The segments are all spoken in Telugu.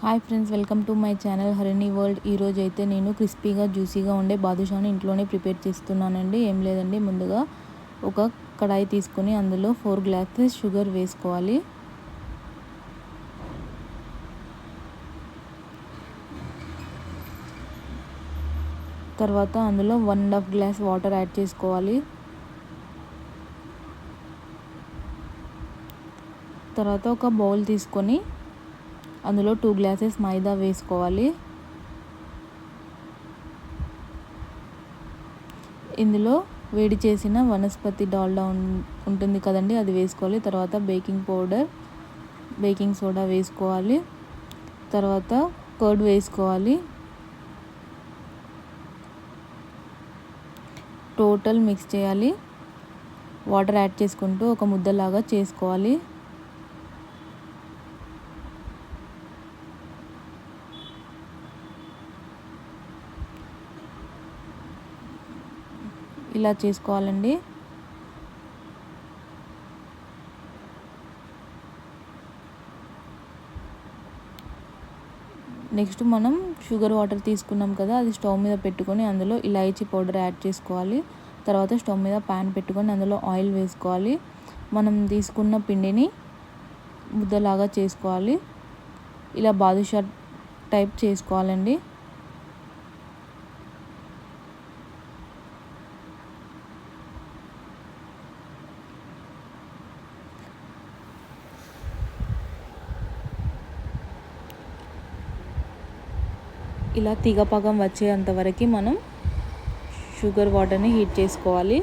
Hi friends welcome to my channel Harini world. ఈరోజు అయితే నేను క్రిస్పీగా జ్యూసీగా ఉండే బాదుషాని ఇంట్లోనే ప్రిపేర్ చేస్తున్నానండి. ఏం లేదండి ముందుగా ఒక కడాయి తీసుకొని అందులో ఫోర్ గ్లాసెస్ షుగర్ వేసుకోవాలి. తర్వాత అందులో one and half glass water add చేసుకోవాలి. తర్వాత ఒక బౌల్ తీసుకొని అందులో టూ గ్లాసెస్ మైదా వేసుకోవాలి. ఇందులో వేడి చేసిన వనస్పతి డాల్డా ఉంటుంది కదండి అది వేసుకోవాలి. తర్వాత బేకింగ్ పౌడర్ బేకింగ్ సోడా వేసుకోవాలి. తర్వాత కర్డ్ వేసుకోవాలి. టోటల్ మిక్స్ చేయాలి. వాటర్ యాడ్ చేసుకుంటూ ఒక ముద్దలాగా చేసుకోవాలి. ఇలా చేసుకోవాలండి. నెక్స్ట్ మనం షుగర్ వాటర్ తీసుకున్నాం కదా అది స్టవ్ మీద పెట్టుకొని అందులో ఇలాయచీ పౌడర్ యాడ్ చేసుకోవాలి. తర్వాత స్టవ్ మీద ప్యాన్ పెట్టుకొని అందులో ఆయిల్ వేసుకోవాలి. మనం తీసుకున్న పిండిని ముద్దలాగా చేసుకోవాలి. ఇలా బాదుషా టైప్ చేసుకోవాలండి. ఇలా తీగపాకం వచ్చేంత వరకు మనం షుగర్ వాటర్ని హీట్ చేసుకోవాలి.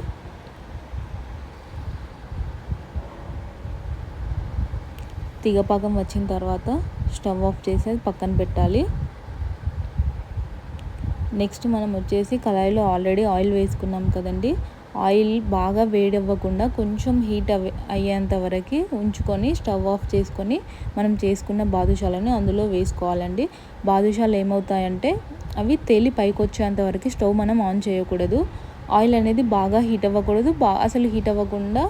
తీగపాకం వచ్చిన తర్వాత స్టవ్ ఆఫ్ చేసి పక్కన పెట్టాలి. నెక్స్ట్ మనం వచ్చేసి కళాయిలో ఆల్రెడీ ఆయిల్ వేసుకున్నాం కదండి. ఆయిల్ బాగా వేడి అవ్వకుండా కొంచెం హీట్ అయ్యేంత వరకు ఉంచుకొని స్టవ్ ఆఫ్ చేసుకొని మనం చేసుకున్న బాదుషాలను అందులో వేసుకోవాలండి. బాదుషాలు ఏమవుతాయంటే అవి తేలి పైకి వచ్చేంత వరకు స్టవ్ మనం ఆన్ చేయకూడదు. ఆయిల్ అనేది బాగా హీట్ అవ్వకూడదు. బా అసలు హీట్ అవ్వకుండా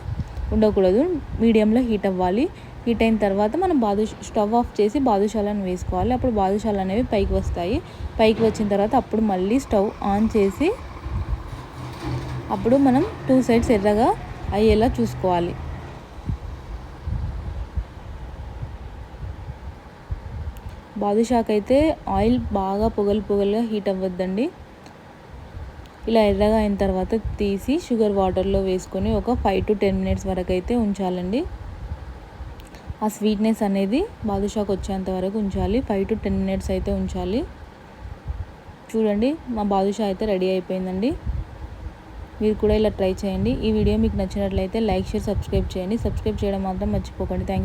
ఉండకూడదు. మీడియంలో హీట్ అవ్వాలి. హీట్ అయిన తర్వాత మనం బాదు స్టవ్ ఆఫ్ చేసి బాదుషాలను వేసుకోవాలి. అప్పుడు బాదుషాలు అనేవి పైకి వస్తాయి. పైకి వచ్చిన తర్వాత అప్పుడు మళ్ళీ స్టవ్ ఆన్ చేసి అప్పుడు మనం టూ సైడ్స్ ఎర్రగా అయ్యేలా చూసుకోవాలి. బాదుషాకైతే ఆయిల్ బాగా పొగలు పొగలుగా హీట్ అవ్వద్దండి. ఇలా ఎర్రగా అయిన తర్వాత తీసి షుగర్ వాటర్లో వేసుకొని ఒక ఫైవ్ టు టెన్ మినిట్స్ వరకు అయితే ఉంచాలండి. ఆ స్వీట్నెస్ అనేది బాదుషాకు వచ్చేంత వరకు ఉంచాలి. ఫైవ్ టు టెన్ మినిట్స్ అయితే ఉంచాలి. చూడండి మా బాదుషా అయితే రెడీ అయిపోయిందండి. మీరు కూడా ఇలా ట్రై చేయండి. ఈ వీడియో మీకు నచ్చినట్లయితే లైక్ షేర్ సబ్స్క్రైబ్ చేయండి. సబ్స్క్రైబ్ చేయడం మాత్రం మర్చిపోకండి. థ్యాంక్